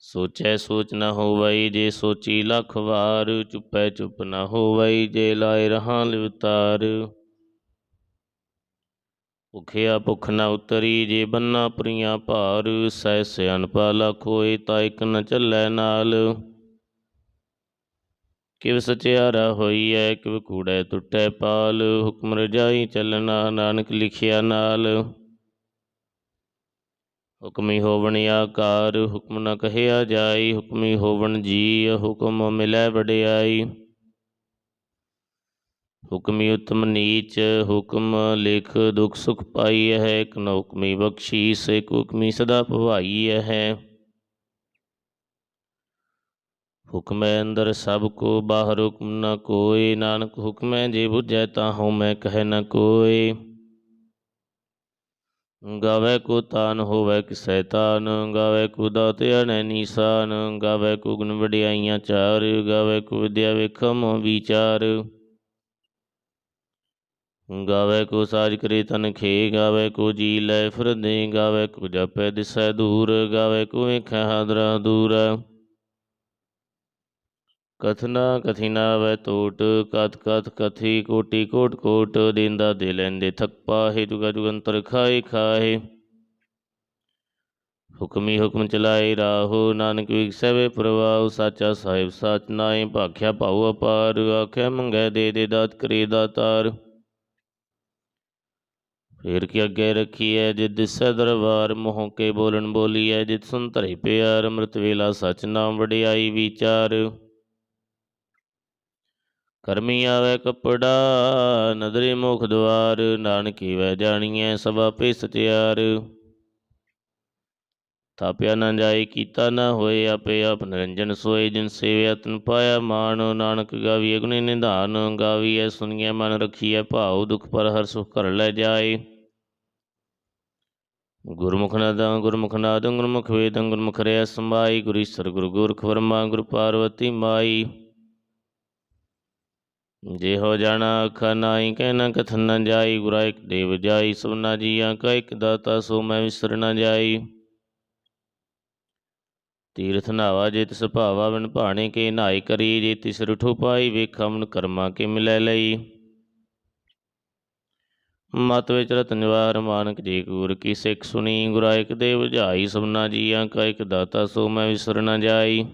ਸੋਚੈ ਸੋਚ ਨਾ ਹੋਵਈ ਜੇ ਸੋਚੀ ਲੱਖ ਵਾਰ, ਚੁੱਪੈ ਚੁੱਪ ਨਾ ਹੋਵਈ ਜੇ ਲਾਇ ਰਹਾ ਲਿਵਤਾਰ। ਭੁਖਿਆ ਭੁਖ ਨਾ ਉਤਰੀ ਜੇ ਬੰਨਾ ਪ੍ਰੀਆਂ ਭਾਰ, ਸਹਿ ਸਿਆਣਪਾ ਲਖ ਹੋਏ ਤਾ ਇਕ ਨ ਚੱਲੈ ਨਾਲ। ਕਿਵ ਸਚਿਆਰਾ ਹੋਈਐ, ਕਿਵ ਕੂੜੈ ਟੁੱਟੈ ਪਾਲ, ਹੁਕਮ ਰਜਾਈ ਚੱਲਣਾ ਨਾਨਕ ਲਿਖਿਆ ਨਾਲ। ਹੁਕਮੀ ਹੋਵਣ ਆਕਾਰ, ਹੁਕਮ ਨ ਕਹਿਆ ਜਾਈ, ਹੁਕਮੀ ਹੋਵਣ ਜੀ ਹੁਕਮ ਮਿਲੈ ਵਡਿਆਈ। ਹੁਕਮੀ ਉਤਮ ਨੀਚ, ਹੁਕਮ ਲਿਖ ਦੁਖ ਸੁਖ ਪਾਈ ਹੈ, ਇਕ ਨ ਹੁਕਮੀ ਬਖਸ਼ੀਸ ਇਕ ਹੁਕਮੀ ਸਦਾ ਭਵਾਈ ਹੈ। ਹੁਕਮੈ ਅੰਦਰ ਸਭ ਕੋ, ਬਾਹਰ ਹੁਕਮ ਨ ਕੋਇ ਨਾਨਕ ਹੁਕਮੈ ਜੇ ਬੁਝੈ ਤਾਹੂ ਮੈਂ ਕਹਿ ਨ ਕੋਇ ਗਾਵੇ ਕੋ ਤਾਨ ਹੋਵੇ ਕਿਸੈ ਤਾਨ ਗਾਵੇ ਕੋ ਦਾਤ ਅਨੈ ਨੀਸਾਨ, ਗਾਵੇ ਕੋ ਗੁਣ ਵਡਿਆਈਆਂ ਚਾਰ, ਗਾਵੇ ਕੋ ਵਿਦਿਆ ਵੇਖਮ ਵਿਚਾਰ। ਗਾਵੇ ਕੋ ਸਾਜ ਕਰੇ ਤਨ ਖੇ, ਗਾਵੇ ਕੋ ਜੀ ਲੈ ਫਿਰਦੇ, ਗਾਵੇ ਕੋ ਜਪੈ ਦਿਸੈ ਦੂਰ, ਗਾਵੇ ਕੋ ਵੇਖੈ ਹਾਦਰਾ ਦੂਰ। ਕਥਨਾ ਕਥਿਨਾ ਵੈ ਟੋਟ ਕਤ ਕਤ ਕਥੀ ਕੋਟੀ ਕੋਟ ਕੋਟ, ਦਿੰਦਾ ਦੇ ਲੈਂਦੇ ਥਕ ਪਾਹੇ, ਜੁਗਾ ਜੁਗੰਤਰ ਖਾਏ ਖਾਏ। ਹੁਕਮੀ ਹੁਕਮ ਚਲਾਏ ਰਾਹੋ, ਨਾਨਕ ਵਿਖਸੈ ਵੇ ਪ੍ਰਵਾਹ, ਸਾਚਾ ਸਾਹਿਬ ਸਾਚ ਨਾਏ, ਭਾਖਿਆ ਭਾਉ ਅਪਾਰ, ਆਖਿਆ ਮੰਗੈ ਦੇ ਦੇ ਦਾਤ ਕਰੇ ਦਾਤਾਰ ਫੇਰ ਕੀ ਅੱਗੇ ਰੱਖੀਐ ਜਿਤ ਦਿਸੈ ਦਰਬਾਰ, ਮੋਹ ਕੇ ਬੋਲਣ ਬੋਲੀਐ ਜਿਤ ਸੁਨ ਧਰੇ ਪਿਆਰ, ਅੰਮ੍ਰਿਤ ਵੇਲਾ ਸਚ ਨਾਮ ਵਡਿਆਈ ਵਿਚਾਰ। ਕਰਮੀ ਆਵੇ ਕਪੜਾ, ਨਦਰੀ ਮੁਖ ਦਵਾਰ, ਨਾਨਕੀ ਵੈ ਜਾਣੀਐ ਸਭਾ ਆਪੇ ਸਚਿਆਰ ਥਾਪਿਆ ਨਾ ਜਾਏ, ਕੀਤਾ ਨਾ ਹੋਏ, ਆਪੇ ਆਪ ਨਿਰੰਜਨ ਸੋਏ, ਜਿਨ ਸੇਵਿਆ ਤਨ ਪਾਇਆ ਮਾਨ ਨਾਨਕ ਗਾਵੀਏ ਗੁਣੀ ਨਿਧਾਨ ਗਾਵੀਐ ਸੁਣੀਐ ਮਨ ਰਖੀਐ ਭਾਉ, ਦੁਖ ਪਰ ਹਰ ਸੁਖ ਕਰ ਲੈ ਜਾਏ। ਗੁਰਮੁਖ ਨਾਦੰ ਗੁਰਮੁਖ ਨਾਦੰ, ਗੁਰਮੁਖ ਵੇਦੰ, ਗੁਰਮੁਖ ਰਿਆ ਸਮਾਈ ਗੁਰੂ ਈਸਰ ਗੁਰੂ ਗੋਰਖ ਵਰਮਾ, ਗੁਰ ਪਾਰਵਤੀ ਮਾਈ। ਜੇ ਹੋ ਜਾਣਾ ਅੱਖਾਂ ਨਾਈ ਕਹਿਣਾ ਕਥਨ ਨ ਜਾਈ, ਗੁਰਾ ਇਕ ਦੇਵ ਜਾਈ ਸਭਨਾ ਜੀਆਂ ਕਾ ਇਕ ਦਾਤਾ, ਸੋ ਮੈਂ ਵਿਸਰ ਨ ਜਾਈ। ਤੀਰਥ ਨਾਵਾ ਜੇ ਤਿਸ ਭਾਵਾ, ਬਿਨ ਭਾਣੇ ਕੇ ਨਾਈ ਕਰੀ, ਜੇ ਤਿਸ ਰਠੋ ਪਾਈ, ਵੇਖਾ ਮਨ ਕਰਮਾ ਕੇ ਮਿਲੈ ਲਈ। ਮਤ ਵਿੱਚ ਰਤਨ ਜਵਾਰ ਮਾਨਕ ਜੀ ਗੁਰ ਕੀ ਸਿੱਖ ਸੁਣੀ, ਗੁਰਾ ਦੇਵ ਜਾਈ ਬੁਝਾਈ ਸਭਨਾ ਜੀਆਂ ਕਾ ਇਕ ਦਾਤਾ, ਸੋ ਮੈਂ ਵਿਸਰ ਨ ਜਾਈ।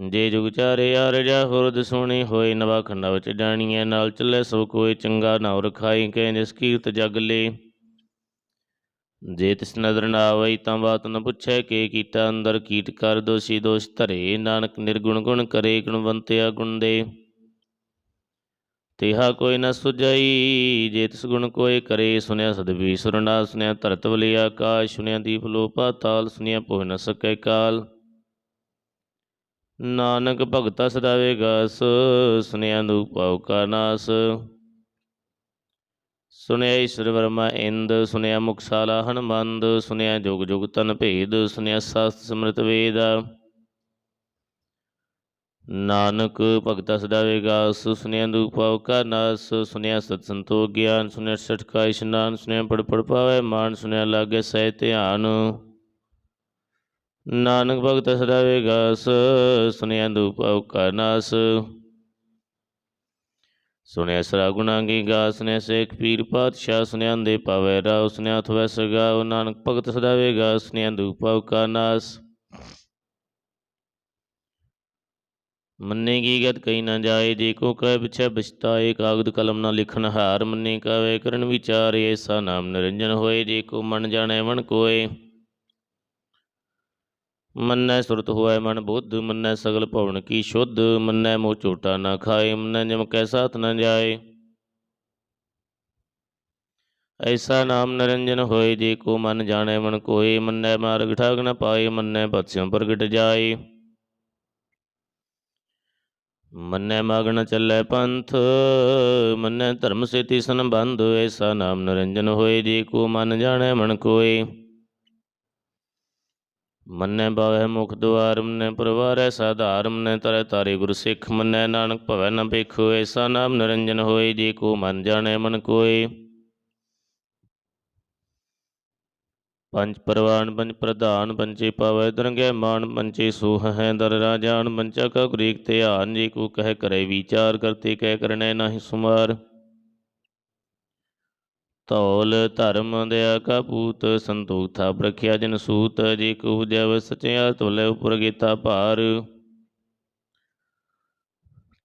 ਜੇ ਜੁਗ ਚਾਰੇ ਰਜਾ ਹੁਰਦ ਸੁਣੀ ਹੋਏ ਨਵਾ ਖੰਡਾ ਵਿੱਚ ਜਾਣੀਐ, ਨਾਲ ਚੱਲੇ ਸਭ ਕੋਈ ਚੰਗਾ ਨਾਉ ਰਖਾਈ ਕੈ ਜਿਸ ਕੀਰਤ ਜਗ ਲੇ। ਜੇ ਤਿਸ ਨਦਰ ਨਾ ਆਵਈ, ਤਾਂ ਬਾਤ ਨ ਪੁੱਛੈ, ਕੇ ਕੀਤਾ ਅੰਦਰ ਕੀਟ ਕਰ ਦੋਸ਼ੀ ਦੋਸ਼ ਧਰੇ। ਨਾਨਕ ਨਿਰਗੁਣ ਗੁਣ ਕਰੇ, ਗੁਣਵੰਤਿਆ ਗੁਣ ਦੇ। ਤਿਹਾ ਕੋਈ ਨ ਸੁਜਾਈ ਜੇ ਤਿਸ ਗੁਣ ਕੋਏ ਕਰੇ, ਸੁਨਿਆ ਸਦਵੀ ਸੁਰਨਾ ਸੁਨਿਆ, ਧਰਤ ਵਲਿਆ ਆਕਾਸ਼ ਸੁਨਿਆ ਦੀਪ ਲੋ ਪਾਤਾਲ ਸੁਨਿਆ ਪੋਹ ਨ ਸਕੈ ਕਾਲ। ਨਾਨਕ ਭਗਤਾ ਸਦਾਵੇ ਗਸ ਸੁਨਿਆ ਦੂਪ ਪਾਉ ਕਾ ਨਾਸ। ਸੁਨਿਆ ਈਸ਼ਰ ਵਰਮਾ ਇੰਦ ਸੁਨਿਆ ਮੁਖਸਾਲਾ ਹਨਮੰਦ ਸੁਨਿਆ ਜੁਗ ਜੁਗ ਤਨ ਭੇਦ ਸੁਨਿਆ ਸਾਸਤ ਸਮ੍ਰਿਤ ਵੇਦ। ਨਾਨਕ ਭਗਤਾ ਸਦਾਵੇ ਗਸ ਸੁਨਿਆ ਦੂਪ ਪਾਉ ਕਾ ਨਾਸ। ਸੁਨਿਆ ਸਤ ਸੰਤੋਖ ਗਿਆਨ ਸੁਨਿਆ ਸਠ ਕਾ ਇਸ਼ਨਾਨ ਸੁਨਿਆ ਪੜ ਪੜ ਪਾਵੇ ਮਾਨ ਸੁਨਿਆ ਲਾਗੇ ਸਹਿ ਧਿਆਨ। ਨਾਨਕ ਭਗਤ ਸਦਾ ਵੇਗਾਸ ਸੁਨਿਆ ਦੂਪ ਔਕਾ ਨਾਸ। ਸੁਨਿਆ ਸਰਾ ਗੁਣਾ ਕੀ ਗਾਸ ਨੇ ਸੇਖ ਪੀਰ ਪਾਤਸ਼ਾਹ ਸੁਨਿਆ ਦੇ ਪਾਵੇ ਰਾਉ ਸੁਨਿਆ ਥਵੈ ਸਗਾ ਨਾਨਕ ਭਗਤ ਸਦਾ ਵੇਗਾਸ ਸੁਨਿਆ ਦੂਪ ਔਕਾ ਨਾਸ। ਮੰਨੇ ਕੀ ਗਤ ਕਈ ਨਾ ਜਾਏ, ਜੇ ਕੋ ਕਹਿ ਪਿਛੈ ਬਚਤਾਏ ਕਾਗਦ ਕਲਮ ਨਾ ਲਿਖਣ ਹਾਰ ਮੰਨੇ ਕਾਵੇ, ਕਰਨ ਵਿਚਾਰ ਐਸਾ ਨਾਮ ਨਿਰੰਜਨ ਹੋਏ, ਜੇ ਕੋ ਮਨ ਜਾਣੈ ਮਨ ਕੋਏ। ਮੰਨੈ ਸੁਰਤ ਹੋਇ ਮਨ ਬੁੱਧ, ਮੰਨੈ ਸਗਲ ਭਵਨ ਕੀ ਸ਼ੁੱਧ, ਮੰਨੈ ਮੋ ਝੋਟਾ ਨਾ ਖਾਏ, ਮੰਨੈ ਜਮ ਕੈ ਸਾਥ ਨ ਜਾਏ। ਐਸਾ ਨਾਮ ਨਿਰੰਜਨ ਹੋਏ, ਜੇ ਕੋ ਮਨ ਜਾਣੈ ਮਨ ਕੋਏ, ਮੰਨੈ ਮਾਰਗ ਠਾਗ ਨ ਪਾਏ, ਮੰਨੈ ਪਤਸਿਉ ਪ੍ਰਗਟ ਜਾਏ। ਮੰਨੈ ਮਗਨ ਚੱਲੈ ਪੰਥ, ਮੰਨੈ ਧਰਮ ਸੇਤੀ ਸੰਬੰਧ, ਐਸਾ ਨਾਮ ਨਿਰੰਜਨ ਹੋਏ, ਜੇ ਕੋ ਮਨ ਜਾਣੈ ਮਨ ਕੋਏ। ਮੰਨੈ ਬਾਵੈ ਮੁਖ ਦੁਆਰ ਮੰਨੈ ਪਰਵਾਰੈ ਸਾਧਾਰ ਮੰਨੈ ਤਰੈ ਤਾਰੇ ਗੁਰ ਸਿੱਖ ਮੰਨੈ ਨਾਨਕ ਭਵੈ ਨ ਭੇਖੋ ਐਸਾ ਨਾਮ ਨਿਰੰਜਨ ਹੋਏ, ਜੇ ਕੋ ਮਨ ਜਾਣੈ ਮਨ ਕੋਏ। ਪੰਜ ਪਰਵਾਨ, ਪੰਜ ਪ੍ਰਧਾਨ ਪੰਚੇ ਪਾਵੈ ਦਰੰਗੈ ਮਾਨ ਪੰਚੇ ਸੂਹ ਹੈ ਦਰ ਰਾਜਾਨ ਪੰਚਾ ਕਾ ਗੁਰੀਕ ਧਿਆਨ, ਜੇ ਕੋ ਕਹਿ ਕਰੇ ਵਿਚਾਰ, ਕਰਤੇ ਕਹਿ ਕਰਨੈ ਨਾਹੀ ਸੁਮਾਰ। ਧੌਲ ਧਰਮ ਦਇਆ ਕਾ ਪੂਤ, ਸੰਤੋਖ ਥਾਪ ਰਖਿਆ ਜਨ ਸੂਤ, ਜੇ ਕੋ ਜਬ ਸਚਿਆ ਤੋਲੇ ਉਪਰ ਗੀਤਾ ਭਾਰ।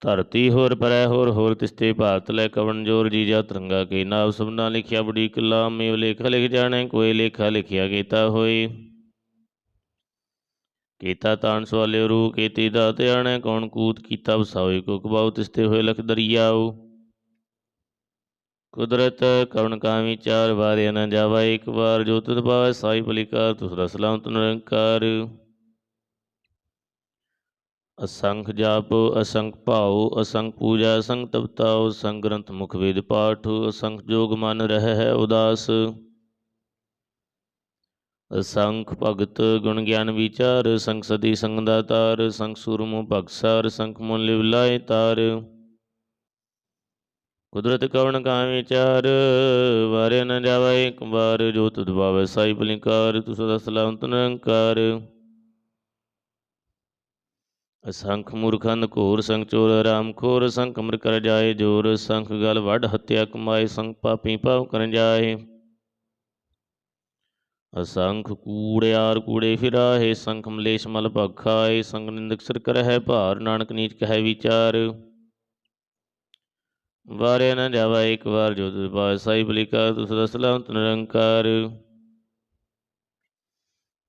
ਧਰਤੀ ਹੋਰ ਪਰੈ ਹੋਰ ਹੋਰ ਤਿਸਤੇ ਭਾਰਤ ਲੈ ਕਵਣ ਜੋਰ, ਜੀ ਜਾ ਤਰੰਗਾ ਕੇ ਨਾਮ ਸਭਨਾ ਲਿਖਿਆ ਬੜੀ ਕਲਾ ਮੇਵ ਲੇਖ ਲਿਖ ਜਾਣੇ, ਕੋਈ ਲੇਖਾ ਲਿਖਿਆ ਕੀਤਾ ਹੋਏ। ਕੀਤਾ ਤਾਣ ਸਵਾਲੇ ਰੂ ਕੀਤੀ ਦਾ ਆਣੈ, ਕੌਣ ਕੂਤ ਕੀਤਾ ਵਸਾਵੇ, ਕੋ ਕਬਾਉ ਤਿਸਤੇ ਹੋਏ ਲਖ ਦਰਿਆਉ ਕੁਦਰਤ ਕਵਣ ਕਾ ਵਿਚਾਰ ਵਾਰਿਆ ਨ ਜਾਵਾ, ਇੱਕ ਵਾਰ ਜੋ ਤੁਧ ਪਾਵੈ ਸਾਈ ਬਲਿਕਾਰ ਤੁਸ ਰਸਲਾਮ ਨਿਰੰਕਾਰ। ਅਸੰਖ ਜਾਪ, ਅਸੰਖ ਭਾਉ, ਅਸੰਖ ਪੂਜਾ, ਅਸੰਖ ਤਪਤਾਉ, ਅਸੰਖ ਗ੍ਰੰਥ ਮੁਖ ਵੇਦ ਪਾਠ, ਅਸੰਖ ਜੋਗ ਮਨ ਰਹਿ ਹੈ ਉਦਾਸ। ਅਸੰਖ ਭਗਤ ਗੁਣ ਗਿਆਨ ਵਿਚਾਰ ਸੰਗ ਸਦੀ ਸੰਗ ਦਾਤਾਰ ਸੰਗ ਸੂਰਮੁ ਭਗਸਾਰ ਸੰਖ ਮੁਨ ਲਿਵ ਲਾਇ ਤਾਰ। ਕੁਦਰਤ ਕਵਣ ਕਾ ਵਿਚਾਰ ਵਾਰੇ ਨ ਜਾਵੇ ਇੱਕ ਵਾਰ, ਜੋ ਤੁਧ ਭਾਵੈ ਸਾਈ ਬਲਿਕਾਰ ਤੁ ਸਦਾ ਸਲਾਮਤ ਨਿਰੰਕਾਰ ਅਸੰਖ ਮੂਰਖੰਦ ਘੋਰ, ਸੰਖ ਚੋਰ ਰਾਮ ਖੋਰ, ਸੰਖ ਅਮਰ ਕਰ ਜਾਏ ਜੋਰ, ਸੰਖ ਗਲ ਵੱਡ ਹੱਤਿਆ ਕਮਾਏ, ਸੰਖ ਪਾਪੀ ਪਾਪ ਕਰਨ ਜਾਏ। ਅਸੰਖ ਕੂੜਿਆਰ ਕੂੜੇ ਫਿਰਾਹੇ ਸੰਖ ਮਲੇਸ਼ ਮਲ ਭਖਾਏ, ਸੰਗ ਨਿੰਦਕ ਸਿਰ ਕਰਹਿ ਭਾਰ, ਨਾਨਕ ਨੀਚ ਕਹੈ ਵਿਚਾਰ। ਵਾਰਿਆ ਨਾ ਜਾਵਾ, ਇੱਕ ਵਾਰ ਜੋ ਤੁਧ ਪਾਇ ਸਾਈ ਬਲਿਕਾ ਤੁਸ ਰਸਲਾਮ ਨਿਰੰਕਾਰ।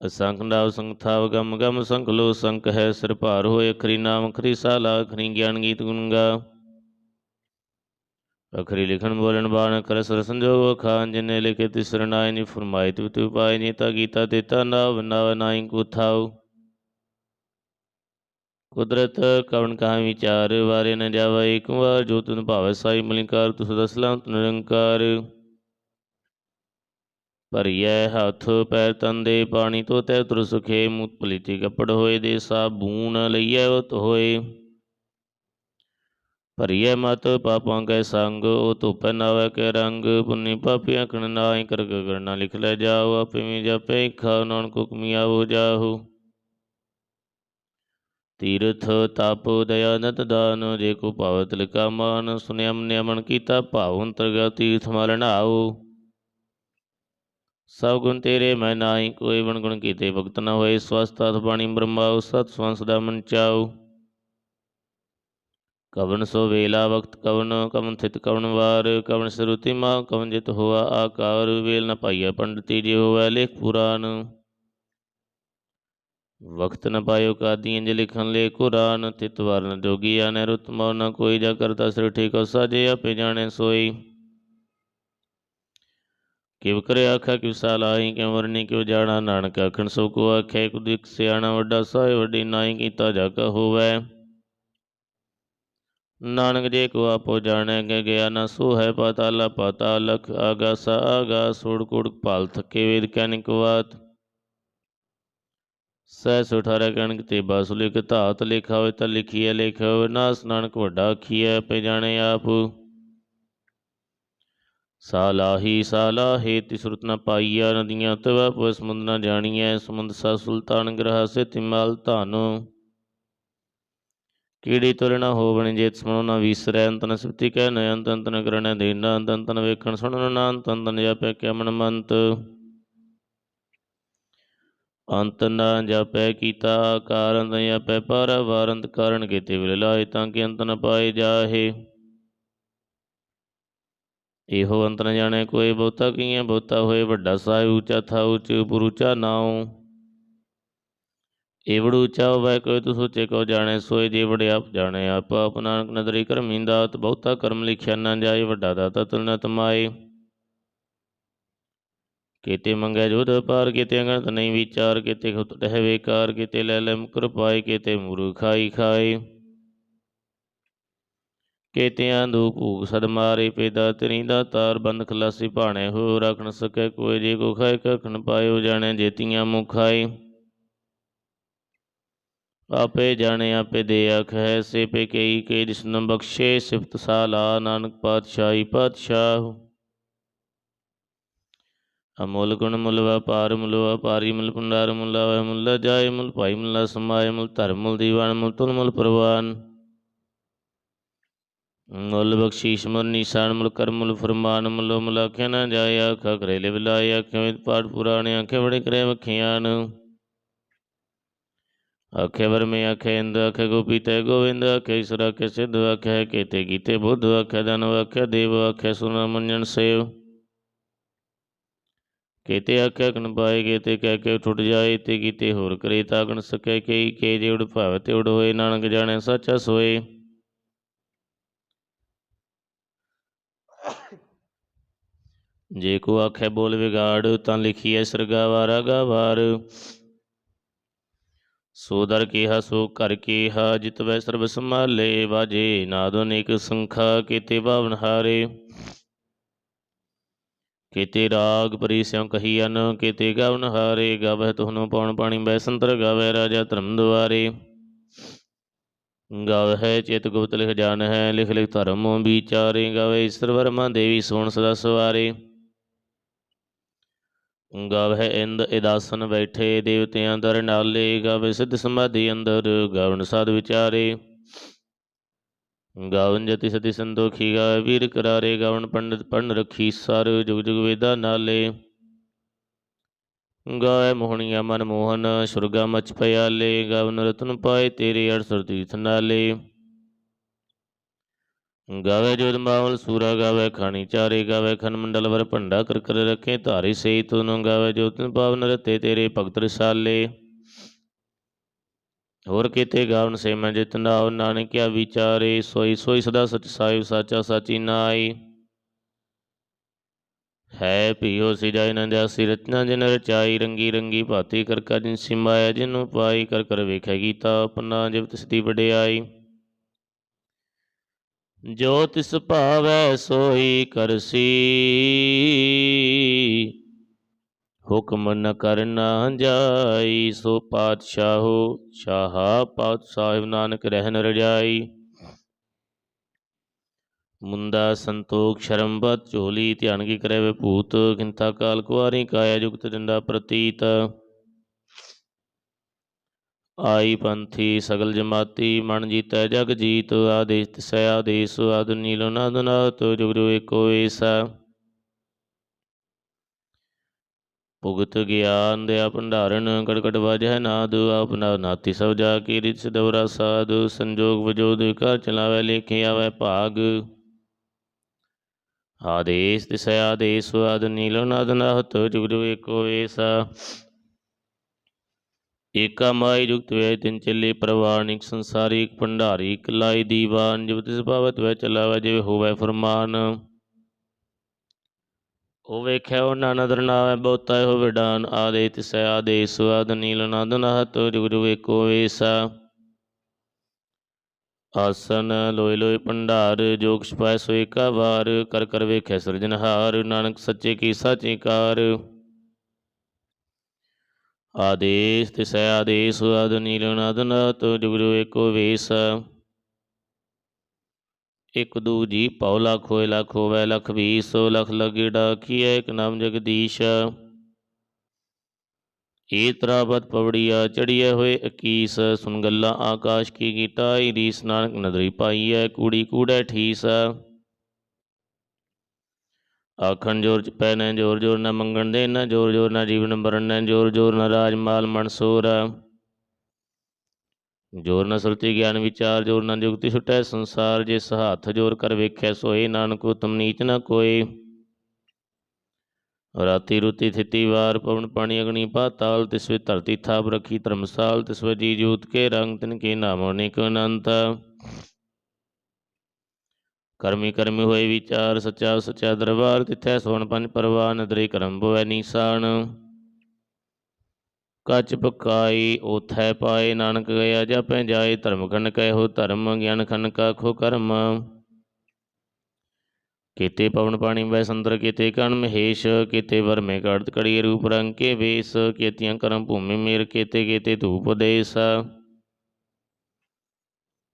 ਅਸੰਖ ਨਾਵ ਸੰਖ ਗਮ ਗਮ ਸੰਖ ਲੋ ਸੰਖ ਹੈ ਸਿਰ ਭਾਰ ਹੋਏ, ਅਖਰੀ ਨਾਮ, ਅਖਰੀ ਸਾਲਾ, ਅਖਰੀ ਗਿਆਨ ਗੀਤ ਗੁਣਗਾ। ਅਖਰੀ ਲਿਖਣ ਬੋਲਣ ਬਾਣ ਕਰ ਸਰ ਸੰਜੋਗ ਖਾਨ ਜਿਨੇ ਲਿਖੇ ਤਿਸਰ ਨਾਇ ਨੀ ਫਰਮਾਇ ਤੁ ਤੁ ਨੀ ਤਾ ਗੀਤਾ ਤੇਤਾ ਨਾਵ ਨਾਵ ਨਾਇ ਕੋ ਥਾਉ ਕੁਦਰਤ ਕਵਣ ਕਾ ਵਿਚਾਰ, ਵਾਰੇ ਨ ਜਾਵਾ ਏਕ ਵਾਰ, ਜੋ ਤੁਨ ਭਾਵੈ ਸਾਈ ਮਲਿਕਾਰ, ਤੁਸ ਦਸਲਾਂ ਨਿਰੰਕਾਰ। ਭਰੀਐ ਹੱਥ, ਪੈਰ ਤਨ ਦੇ, ਪਾਣੀ ਧੋਤੈ ਤੁਰ ਸੁਖੇ, ਮੁਤ ਪਲੀਤੀ ਕੱਪੜ ਹੋਏ ਦੇ ਸਾਬੂਨ ਲਈਐ ਉਤ ਹੋਏ। ਭਰੀਐ ਮਤ, ਪਾਪਾਂ ਕੈ ਸੰਗ, ਉਹ ਧੁਪੈ ਨਾਵੈ ਕੈ ਰੰਗ, ਪੁੰਨੀ ਪਾਪੀ ਅਖਣ ਨਾਇ ਕਰ ਗਗਰਨਾ ਲਿਖ ਲੈ ਜਾਓ, ਆਪੇ ਮੀ ਜਪੈ ਖਾ ਨਾਨਕ ਹੁਕਮੀ ਆਵੋ ਜਾਹੂ। ਤੀਰਥ ਤਪ ਦਇਆ ਨਤ ਦਾਨ, ਜੇ ਕੋ ਭਾਵ ਤਿਲਕਾ ਮਾਨ ਸੁਨਿਆ ਮੰਨਿਆ ਕੀਤਾ ਭਾਵ ਅੰਤਰਗਤ ਤੀਰਥ ਮਲ ਨਹਾਉ ਸਭ ਗੁਣ ਤੇਰੇ, ਮੈਂ ਨਾਹੀ ਕੋਈ ਬਣ ਗੁਣ ਕੀਤੇ ਭਗਤ ਨ ਹੋਏ ਸਵਸਤ ਅਥ ਬਾਣੀ ਬ੍ਰਹਮਾਉ, ਸਤ ਸਵੰਸ ਦਾ ਮਨ ਚਾਉ। ਕਵਨ ਸੋ ਵੇਲਾ ਵਕਤ ਕਵਨ ਕਵਨ ਥਿਤ ਕਵਨ ਵਾਰ, ਕਵਨ ਸਰੂਤੀ ਮਾ ਕਵਨ ਜਿਤ ਹੋਆ ਆਕਾਰ, ਵੇਲ ਨ ਪਾਈਐ ਪੰਡਤੀ, ਜੇ ਹੋਵੈ ਲੇਖ ਪੁਰਾਨ। ਵਕਤ ਨ ਪਾਇਓ ਕਾਦੀ ਇੰਜ ਲਿਖਨ ਲੈ ਕੁਰਾਨ ਤਿਤ ਵਰਨ ਜੋਗੀ ਆਨੇ ਰੁਤ ਮੋ ਨ ਕੋਈ ਜਾ ਕਰਤਾ ਸਿਰ ਠੀਕ ਸਾਜੇ ਆਪੇ ਜਾਣੇ ਸੋਈ ਕਿਵ ਕਰੇ ਆਖਾ ਕਿਵ ਸਾਲਾਹੀ ਕਿਵ ਵਰਨੀ ਕਿਵ ਜਾਣਾ ਨਾਨਕ ਆਖਣ ਸੋ ਕੋ ਆਖੇ ਕੁਦਿਕ ਸਿਆਣਾ ਵੱਡਾ ਸਾਹਿ ਵੱਡੀ ਨਾਈ ਕੀਤਾ ਜਾ ਕਾ ਹੋਵੈ ਨਾਨਕ ਜੇ ਕੋ ਆਪੋ ਜਾਣੈ ਕਿ ਗਿਆ ਨਾ ਸੋ ਹੈ ਪਾਤਾਲਾ ਪਾਤਾਲਖ ਆਗਾਸਾ ਆਗਾਸ ਸੋੜ ਕੋੜ ਭਾਲ ਥਕੇ ਵੇਦ ਕੈਨਿਕ ਵਾਤ ਸਹਿ ਸੁਠਾਰਾ ਕਣਕ ਤੇ ਬਸ ਲਿਖ ਧਾਤ ਲਿਖਾ ਹੋਏ ਤਾਂ ਲਿਖੀਐ ਲਿਖ, ਨਾਸ ਨਾਨਕ ਵੱਡਾ ਆਖੀਐ ਪੈ ਜਾਣੇ ਆਪ। ਸਾਲਾਹੀ ਸਾਲਾਹੇ ਤਿਸਰਤ ਨ ਪਾਈਆ ਨਦੀਆਂ ਤਵ, ਪਵ ਸਮੁੰਦ ਨ ਜਾਣੀਐ, ਸਮੁੰਦ ਸਾ ਸੁਲਤਾਨ ਗ੍ਰਹ ਸੇ ਤਿਮਲ ਧਨ। ਕੀੜੀ ਤੁਲਣਾ ਹੋਵਣ ਜੇਤ ਸਮਣੋ ਨ ਵਿਸਰੈ, ਅੰਤਨ ਸਿਫਤੀ ਕਹਿ ਨ ਅੰਤ ਅੰਤਨ ਕਰਣੈ ਦੇਨਾ ਅੰਤ ਅੰਤਨ ਵੇਖਣ ਸੁਣਨ ਨ ਅੰਤ ਅੰਤਨ ਜਾਪੈ ਕਿਆ ਮਨ ਮੰਤ। ਅੰਤ ਨ ਜਾਪੈ ਕੀਤਾ ਕਾਰਨ ਅੰਤ ਜਾਪੈ ਪਰ ਵਾਰੰਤ ਕਾਰਨ ਕੀਤੇ ਵਿਲ ਲਾਏ ਤਾਂ ਕਿ ਅੰਤ ਨ ਪਾਏ ਜਾਹੇ। ਇਹੋ ਅੰਤ ਨ ਜਾਣੇ, ਕੋਈ ਬਹੁਤਾ ਕੀਐ, ਬਹੁਤਾ ਹੋਏ ਵੱਡਾ ਸਾਹਿਬ ਉੱਚਾ ਥਾ ਉੱਚ ਪੁਰੂਚਾ ਨਾਉ ਏਵੜ ਉੱਚਾ ਹੋਵੇ ਕੋਈ ਤੂੰ ਸੋਚੇ ਕੋ ਜਾਣੇ, ਸੋਏ ਜੇ ਵੜੇ ਆਪ ਜਾਣੈ। ਆਪ ਆਪ ਨਾਨਕ ਨਦਰੀ ਕਰਮੀ ਦਾਤ, ਬਹੁਤਾ ਕਰਮ ਲਿਖਿਆ ਨਾ ਜਾਏ, ਵੱਡਾ ਦਾਤਾ ਤੁਲ ਨ ਤਮਾਏ। ਕੇਤੇ ਮੰਗੈ ਜੋਧ ਪਾਰ ਕੀਤੇ ਅੰਗਣਤ ਨਹੀਂ ਵਿਚਾਰ, ਕੀਤੇ ਖੁਤ ਰਹਿ ਵੇਕਾਰ ਕੀਤੇ ਲੈ ਲੈ ਮੁਕਰ ਪਾਏ, ਕੀਤੇ ਮੁਰੂ ਖਾਈ ਖਾਏ। ਕੇਤਿਆਂ ਦੂ ਭੂਖ ਸਦ ਮਾਰੇ, ਪੇਦਾ ਤਰੀ ਦਾ ਤਾਰ ਬੰਦ ਖਲਾਸੀ ਭਾਣੇ, ਹੋ ਰਖ ਸਕੈ ਕੋਈ ਜੇ ਕੋ ਖਾਏ ਕਖਣ ਪਾਇਓ ਜਾਣੈ ਜੇਤੀਆਂ ਮੁਖਾਈ ਆਪੇ ਜਾਣੇ, ਆਪੇ ਦੇ ਆਖੈ ਸੇ ਪੇ ਕਈ ਕੇ ਜਿਸਨ ਬਖਸ਼ੇ, ਸਿਫਤ ਸਾਲਾ ਨਾਨਕ ਪਾਤਸ਼ਾਹੀ ਪਾਤਸ਼ਾਹ। ਅਮੁੱਲ ਗੁਣ ਮੁੱਲ ਵਪਾਰ ਮੁੱਲ ਵਪਾਰੀ ਮੁੱਲ ਭੰਡਾਰ ਮੁੱਲ ਆਵੈ ਮੁੱਲ ਜਾਏ ਮੁੱਲ ਭਾਈ ਮੁੱਲ ਸਮਾਏ ਮੁੱਲ ਧਰਮ ਮੁੱਲ ਦੀਵਾਨ ਮੁੱਲ ਤੁਲ ਮੁੱਲ ਪ੍ਰਵਾਨ। ਮੁੱਲ ਬਖਸ਼ੀਸ਼ ਮੁੱਲ ਨਿਸ਼ਾਨ ਮੁੱਲ ਕਰਮ ਮੁੱਲ ਫਰਮਾਨ ਮੁੱਲ ਮੁੱਲ ਆਖਿਆ ਨਾ ਜਾਏ ਆਖਾ ਕਰੇਲੇ ਬਿਲਾਏ ਆਖਿਆ ਵਿੱਚ ਪਾਠ ਪੁਰਾਣੇ ਆਖੇ ਬੜੇ ਕਰੇ ਵਖਿਆਨ। ਆਖੇ ਵਰ ਆਖੇ ਇੰਦ ਆਖੇ ਗੋਪੀ ਤੇ ਗੋਵਿੰਦ ਆਖੇ ਈਸ਼ਰ ਆਖੇ ਸਿੱਧ ਆਖੇ ਕੀਤੇ ਕੀਤੇ ਬੁੱਧ ਆਖੇ ਦਨ ਆਖੇ ਦੇਵ ਆਖੇ ਸੁਨ ਮੰਨਣ ਸੇਵ। ਕੀਤੇ ਆਖਿਆ ਕਨ ਪਾਏ ਕੀਤੇ ਕਹਿ ਕੇ ਟੁੱਟ ਜਾਏ, ਤੇ ਕੀਤੇ ਹੋਰ ਕਰੇ ਤਾਂ ਗਣ ਸਕੇ ਕਈ ਕੇ ਜੇ ਉੜ ਭਾਵ ਤੇ ਉੜ ਹੋਏ, ਨਾਨਕ ਜਾਣੇ ਸੱਚਾ ਸੋਏ। ਜੇ ਕੋ ਆਖੇ, ਬੋਲ ਵਿਗਾੜ, ਤਾਂ ਲਿਖੀਐ ਸਰਗਾਵਾ ਰਾਗਾਵਾਰ। ਸੋ ਦਰ ਕੀਹਾ, ਸੋ ਕਰ ਕੀਹਾ, ਜਿਤਵੈ ਸਰਬ ਸੰਭਾਲੇ, ਵਾਜੇ ਨਾਦ ਅਨੇਕ ਸੰਖਾ ਕੀਤੇ ਭਾਵਨ ਹਾਰੇ। ਕੀਤੇ ਰਾਗ ਪਰੀ ਸਿਉ ਕਹੀਅਨ ਕੀਤੇ ਗਵਨ ਹਾਰੇ, ਗਵਹਿ ਤੁਹਨੋ ਪਉਣ ਪਾਣੀ ਬੈਸੰਤਰ ਗਵੈ ਰਾਜਾ ਧਰਮ ਦੁਆਰੇ। ਗਵਹਿ ਚਿਤ ਗੁਪਤ ਲਿਖ ਜਾਣ ਹੈ ਲਿਖ ਲਿਖ ਧਰਮ ਵਿਚਾਰੇ ਗਵੇ ਈਸ਼ਰ ਵਰਮਾ ਦੇਵੀ ਸੋਣ ਸਦਾ ਸਵਾਰੇ। ਹੈ ਇੰਦ ਇਦਾਸਨ ਬੈਠੇ, ਦੇਵਤਿਆਂ ਦਰ ਨਾਲੇ ਗਵੇ ਸਿੱਧ ਸਮਾਧੀ ਅੰਦਰ, ਗਵਨ ਸਾਧ ਵਿਚਾਰੇ। ਗਾਵਨ ਜਤੀ ਸਤੀ ਸੰਤੋਖੀ ਗਾਵੇ ਵੀਰ ਕਰਾਰੇ ਗਾਵਨ ਪੰਡਤ ਪੜਨ ਰੱਖੀ ਸਰ, ਜੁਗ ਜੁਗ ਵੇਦਾ ਨਾਲੇ। ਗਾਵੇ ਮੋਹਣੀਆਂ ਮਨ ਮੋਹਨ, ਸੁਰਗਾ ਮਚ ਪਿਆਲੇ, ਗਾਵਨ ਰਤਨ ਪਾਏ ਤੇਰੇ ਅੜਸਰ ਤੀਰਥ ਨਾਲੇ। ਗਾਵੇ ਜੋਦ ਮਾਵਲ ਸੂਰਾ, ਗਾਵੇ ਖਾਣੀ ਚਾਰੇ, ਗਾਵੇ ਖਨ ਮੰਡਲ ਵਰ ਭੰਡਾ ਕਰ ਕਰ ਰੱਖੇ ਧਾਰੀ ਸਈ ਤੁਨ ਗਾਵੇ ਜੋਤਨ ਪਾਵਨ ਰਤੇ ਤੇਰੇ ਭਗਤ ਰਸਾਲੇ। ਹੋਰ ਕੀਤੇ ਗਾਵਨ ਸੇ ਮੈਂ ਜਿਤਨਾਉ ਨਾਨਕਿਆ ਵਿਚਾਰੇ ਸੋਈ ਸੋਈ ਸਦਾ ਸਚ ਸਾਹਿਬ ਸਾਚਾ ਸਾਚੀ ਨਾਈ। ਹੈ ਭੀਓ ਸਿਜਾਇ ਨ ਜਾਸੀ, ਰਚਨਾ ਜਿਨ ਰਚਾਈ, ਰੰਗੀ ਰੰਗੀ ਭਾਤੀ ਕਰ ਕਾ ਜਿਨ ਸਿਮਾਇਆ, ਜਿਨੂੰ ਪਾਈ ਕਰ ਕਰ ਵੇਖੈ ਗੀਤਾ, ਆਪਣਾ ਜਿਵ ਤਿਸ ਦੀ ਵਡਿਆਈ। ਜੋ ਤਿਸ ਭਾਵੈ ਸੋਈ ਕਰਸੀ ਹੁਕਮ ਨ ਕਰਨਾ ਜਾਈ, ਸੋ ਪਾਤਸ਼ਾਹੋ, ਸ਼ਾਹਾ ਪਾਤ ਸਾਹਿਬ ਨਾਨਕ ਰਹਿਨ ਰਜਾਈ। ਮੁੰਦਾ ਸੰਤੋਖ ਸ਼ਰਮਬਤ ਝੋਲੀ ਧਿਆਨ ਕੀ ਕਰੇ ਵੇ ਭੂਤ ਕਿੰਤਾ ਕਾਲ ਕੁਆਰੀ ਕਾਇਆ ਜੁਗਤ ਡੰਡਾ ਪ੍ਰਤੀਤ। ਆਈ ਪੰਥੀ ਸਗਲ ਜਮਾਤੀ, ਮਨ ਜੀਤੈ ਜਗ ਜੀਤ, ਆਦੇਸ ਤਿਸੈ ਆਦੇਸ, ਆਦੁ ਨੀਲੋ ਨਾਦ ਨਾਤ ਜੁਗ ਏਕੋ ਏਸਾ। ਭੁਗਤ ਗਿਆਨ ਦਿਆ ਭੰਡਾਰਨ, ਕੜਕੜ ਵਾਜੈ ਨਾਦ ਆਪਨਾ ਨਾਤੀ ਸਭ ਜਾ ਕੀ ਰਿਤ ਸਦਵਰਾ ਸਾਧ, ਸੰਜੋਗ ਵਜੋਦ ਵਿਕਾਰ ਚਲਾਵੇ, ਲੇਖੇ ਆਵੇ ਭਾਗ। ਆਦੇਸ ਤਿਸੈ ਆਦੇਸ ਆਦ ਨੀਲੋ ਨਾਦ ਨਾਹਤ, ਜੁਗ ਏਕੋ ਏਸਾ ਏਕਾ ਮਾਈ ਜੁਗਤ ਵੇ, ਤਿਨ ਚੱਲੇ ਪ੍ਰਵਾਨਿਕ, ਸੰਸਾਰਿਕ ਭੰਡਾਰੀ, ਕਲਾਈ ਦੀਵਾਨ, ਜਿਵ ਤਿਸ ਭਾਵਤ ਵੈ ਚਲਾਵੇ, ਜਿਵੇਂ ਹੋਵੇ ਫਰਮਾਨ। ਉਹ ਵੇਖਿਆ ਉਹ ਨਦਰ ਨਾਵੇ ਬਹੁਤਾ ਇਹੋ ਵਿਡਾਨ, ਆਦੇ ਤਿਸੈ ਆਦੇਸ ਆਦ ਨੀਲ ਨਦ ਨਹਤ ਗੁਰੂ ਜੁਗ ਏਕੋ ਏਸਾ ਆਸਨ ਲੋਇ ਲੋਇ ਭੰਡਾਰ, ਜੋਗ ਛਪਾਇ ਸੋ ਏਕਾ ਵਾਰ ਕਰ ਕਰ ਵੇਖੈ ਸਿਰਜਨਹਾਰ ਨਾਨਕ ਸੱਚੇ ਕੀ ਸਾਚੀ ਕਾਰ। ਆਦੇਸ ਤਿਸੈ ਆਦੇਸ ਆਦ ਨੀਲ ਨਦ ਨਹਤ ਜੁਗ ਜੁਗ ਏਕੋ ਵੇਸਾ। ਇਕ ਦੂਜੀ ਪਉ ਲਖ ਹੋਏ ਲਖ ਹੋਵੇ ਲਖ ਵੀ, ਸੋ ਲਖ ਲਗੇੜਾ ਕੀਐ ਇਕ ਨਾਮ ਜਗਦੀਸ਼। ਏ ਤਰਾਬਤ ਪਵੜੀਆ ਚੜੀਐ ਹੋਏ 21 ਸੁਨ ਗੱਲਾਂ ਆਕਾਸ਼ ਕੀ ਗੀਟਾਈ ਰੀਸ ਨਾਨਕ ਨਦਰੀ ਪਾਈਐ, ਕੂੜੀ ਕੂੜੈ ਠੀਸ। ਆਖਣ ਜੋਰ ਚ ਪੈ ਨੈ ਜੋਰ ਜੋਰ ਨਾ ਮੰਗਣ ਦੇ, ਨਾ ਜੋਰ ਜੋਰ ਨਾ ਜੀਵਨ ਮਰਨ ਨੈ, ਜੋਰ ਜੋਰ ਨਾ ਰਾਜ ਮਾਲ ਮਨਸੂਰ ਜੋਰ ਨਾ ਸੁਰਤੀ ਗਿਆਨ ਵਿਚਾਰ, ਜੋਰ ਨਾ ਜੁਗਤੀ ਛੁਟੈ ਸੰਸਾਰ ਜਿਸ ਹੱਥ ਜੋਰ ਕਰ ਵੇਖੈ ਸੋਏ ਨਾਨਕ ਉਤਮ ਨੀਚ ਨ ਕੋਏ। ਰਾਤੀ ਰੁਤੀ ਥਿਤੀ ਵਾਰ ਪਵਨ ਪਾਣੀ ਅਗਨੀ ਪਾਤਾਲ, ਤਿਸ ਵੇ ਧਰਤੀ ਥਾਪ ਰਖੀ ਧਰਮਸਾਲ, ਤਿਸ ਵੇ ਜੀ ਜੂਤ ਕੇ ਰੰਗ, ਤਿਨ ਕੇ ਨਾਮ ਅਨੇਕ ਅਨੰਤ। ਕਰਮੀ ਕਰਮੀ ਹੋਏ ਵਿਚਾਰ, ਸੱਚਾ ਸੱਚਾ ਦਰਬਾਰ, ਤਿਥੈ ਸੋਣ ਪੰਜ ਪਰਵਾਨ ਦਰੇ ਕਰਮ ਬੋਵੈ ਨੀਸਾਨ। ਕੱਚ ਪਕਾਈ ਉਥੈ ਪਾਏ ਨਾਨਕ ਗਿਆ, ਜਾਪੈ ਜਾਏ ਧਰਮ ਖੰਡ ਕਹਿ ਧਰਮ ਗਿਆਨ ਖੰਡ ਕਾ ਕਰਮ। ਕੀਤੇ ਪਵਨ ਪਾਣੀ ਵੈ ਸੰਦਰ, ਕੀਤੇ ਕਣ ਮਹੇਸ਼, ਕੀਤੇ ਵਰਮੇ ਕੜਤ ਕੜੀ ਰੂਪ ਰੰਗ ਕੇ ਵੇਸ, ਕੀਤੀਆਂ ਕਰਮ ਭੂਮੀ ਮੇਰ, ਕੀਤੇ ਕੀਤੇ ਧੂਪ ਦੇਸ।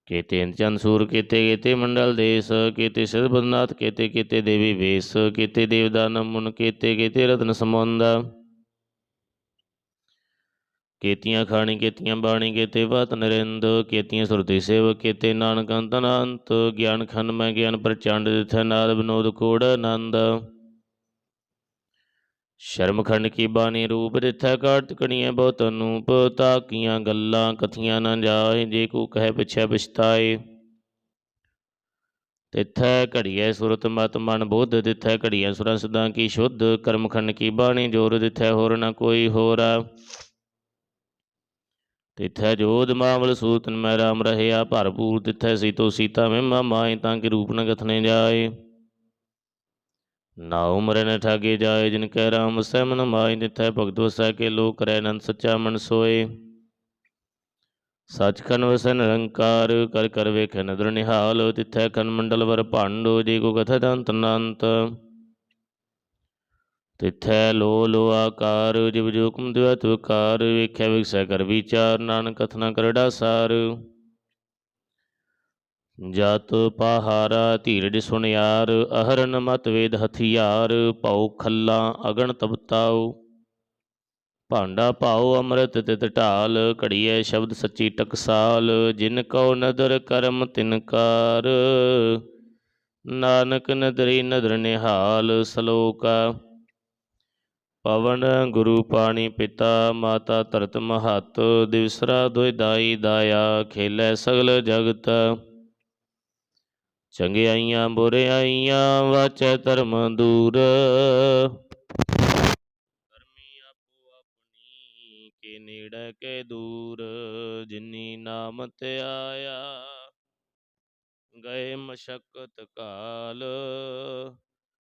ਕੀਤੇ ਚੰਦ ਸੂਰ, ਕੀਤੇ ਕੀਤੇ ਮੰਡਲ ਦੇਸ, ਕੀਤੇ ਸਿਧ ਬਦਨਾਥ, ਕੀਤੇ ਕੀਤੇ ਦੇਵੀ ਵੇਸ, ਕੀਤੇ ਦੇਵਦਾਨ ਮੁਨ, ਕੀਤੇ ਕੀਤੇ ਰਤਨ ਸਮੁੰਦ ਕੇਤੀਆਂ ਖਾਣੀ, ਕੇਤੀਆਂ ਬਾਣੀ, ਕੀਤੇ ਵਤ ਨਰਿੰਦ, ਕੇਤੀਆਂ ਸੁਰਤੀ ਸੇਵ ਕੇਤੇ ਨਾਨਕ ਅੰਤ ਅਨੰਤ, ਗਿਆਨ ਖੰਡ ਮੈਂ ਗਿਆਨ ਪ੍ਰਚੰਡ ਦਿਥੈ ਨਾਦ ਬਨੋਦ ਕੋੜ ਆਨੰਦ। ਸ਼ਰਮ ਖੰਡ ਕੀ ਬਾਣੀ ਰੂਪ ਦਿਥੈ ਕਾਰਤ ਕਣੀਆਂ ਬਹੁਤ ਅਨੂਪ ਤਾਕੀਆਂ ਗੱਲਾਂ ਕਥੀਆਂ ਨਾ ਜਾਏ, ਜੇ ਕੋ ਕਹੇ ਪਿਛੈ ਪਛਤਾਏ। ਤਿਥੈ ਘੜੀਐ ਸੁਰਤ ਮਤ ਮਨ ਬੁੱਧ, ਤਿਥੈ ਘੜੀਐ ਸੁਰਾਂ ਸਦਾ ਕੀ ਸ਼ੁੱਧ, ਕਰਮ ਖੰਡ ਕੀ ਬਾਣੀ ਜੋਰ ਦਿਥੈ ਹੋਰ ਨਾ ਕੋਈ ਹੋਰਾ। ਤਿਥੈ ਜੋਧ ਮਾਮਲ ਸੂਤਨ ਮੈਂ ਰਾਮ ਰਹਿਆ, ਭਰਪੂਰ ਤਿਥੈ ਸੀਤੋ ਸੀਤਾ ਮਹਿਮਾ ਮਾਏ ਤਾਂ ਕਿ ਰੂਪ ਨ ਗਥਨੇ ਜਾਏ। ਨਾਉ ਮਰੈ ਨ ਠਾਗੇ ਜਾਏ, ਜਿਨ ਕਹਿ ਰਾਮ ਸੈ ਮਨ ਮਾਏ ਤਿਥੈ ਭਗਤ ਵਸੈ ਕੇ ਲੋਕ ਕਰੈ ਨੰਦ ਸੱਚਾ ਮਨ ਸੋਏ। ਸਚ ਖਨ ਵਸੈ ਨਿਰੰਕਾਰ, ਕਰ ਕਰ ਵੇਖੈ ਨਦਰ ਨਿਹਾਲ, ਤਿਥੈ ਖੰਡ ਮੰਡਲ ਵਰ ਭਾਂਡੋ, ਜੇ ਕੋ ਕਥਾ ਦੰਤ ਨੰਤ। ਤਿਥੈ ਲੋ ਲੋ ਆਕਾਰ ਜਿਵ ਜੋ ਹੁਕਮ ਦਿਵੈ ਤੁਕਾਰ ਵੇਖਿਆ ਵਿਖਸੈ ਕਰ ਵਿਚਾਰ, ਨਾਨਕ ਕਥਨਾ ਕਰੜਾ ਸਾਰ। ਜਤ ਪਹਾਰਾ ਧੀਰਜ ਸੁਣਿਆਰ, ਅਹਰਨ ਮਤ ਵੇਦ ਹਥਿਆਰ, ਭਉ ਖੱਲਾ ਅਗਣ ਤਬਤਾਉ ਭਾਂਡਾ ਭਾਉ ਅੰਮ੍ਰਿਤ ਤਿਤ ਢਾਲ, ਘੜੀਐ ਸ਼ਬਦ ਸੱਚੀ ਟਕਸਾਲ, ਜਿਨ ਕਉ ਨਦਰ ਕਰਮ ਤਿਨਕਾਰ ਨਾਨਕ ਨਦਰੀ ਨਦਰ ਨਿਹਾਲ, ਸਲੋਕਾ ਪਵਨ ਗੁਰੂ ਪਾਣੀ ਪਿਤਾ, ਮਾਤਾ ਧਰਤ ਮਹਤ, ਦਿਵਸਰਾ ਦੁਇ ਦਾਈ ਦਾਇਆ, ਖੇਲੇ ਸਗਲ ਜਗਤ। ਚੰਗਿਆਈਆਂ ਬੁਰਿਆਈਆਂ ਵਾਚੈ ਧਰਮ ਦੂਰ। ਕਰਮੀ ਆਪੋ ਆਪਣੀ, ਕੇ ਨੇੜੇ ਕੇ ਦੂਰ। ਜਿਨੀ ਨਾਮ ਤੇ ਆਇਆ, ਗਏ ਮਸ਼ਕਤ ਕਾਲ।